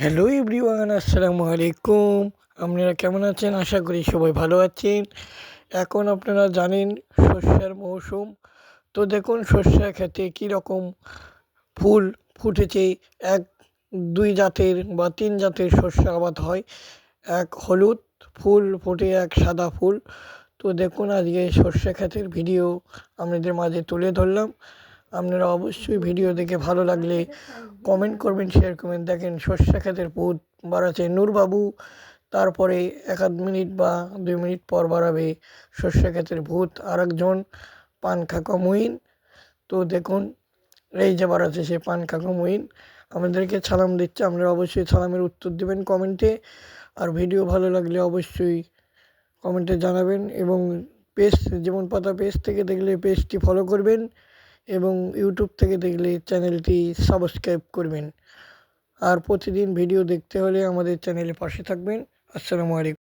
Hello everyone আসসালামু আলাইকুম আপনারা কেমন আছেন? আশা করি সবাই ভালো আছেন। এখন আপনারা জানেন শস্যের মৌসুম। তো দেখুন শস্যা খেতে কীরকম ফুল ফুটেছে। এক, দুই জাতের বা তিন জাতের শস্য আবাদ হয়। এক হলুদ ফুল ফুটে, এক সাদা ফুল। তো দেখুন, আজকে সর্ষে ক্ষেতের ভিডিও আপনাদের মাঝে তুলে ধরলাম। আপনারা অবশ্যই ভিডিও দেখে ভালো লাগলে কমেন্ট করবেন শেয়ার করবেন। দেখেন সর্ষে ক্ষেতের পুত বাড়াচ্ছে নূরবাবু তারপরে এক আধ মিনিট বা দুই মিনিট পর বাড়াবে সর্ষে ক্ষেতের ভূত। আর একজন পান খাকা মহিন তো দেখুন, এই যে বাড়াচ্ছে সে পান খাকা মহিন আমাদেরকে সালাম দিচ্ছে, আপনারা অবশ্যই সালামের উত্তর দেবেন কমেন্টে আর ভিডিও ভালো লাগলে অবশ্যই কমেন্টে জানাবেন এবং পেজ যেমন পাতা পেজ থেকে দেখলে পেজটি ফলো করবেন। এবং ইউটিউব থেকে দেখলে চ্যানেলটি সাবস্ক্রাইব করবেন। আর প্রতিদিন ভিডিও দেখতে হলে আমাদের চ্যানেলে পাশে থাকবেন। আসসালামু আলাইকুম।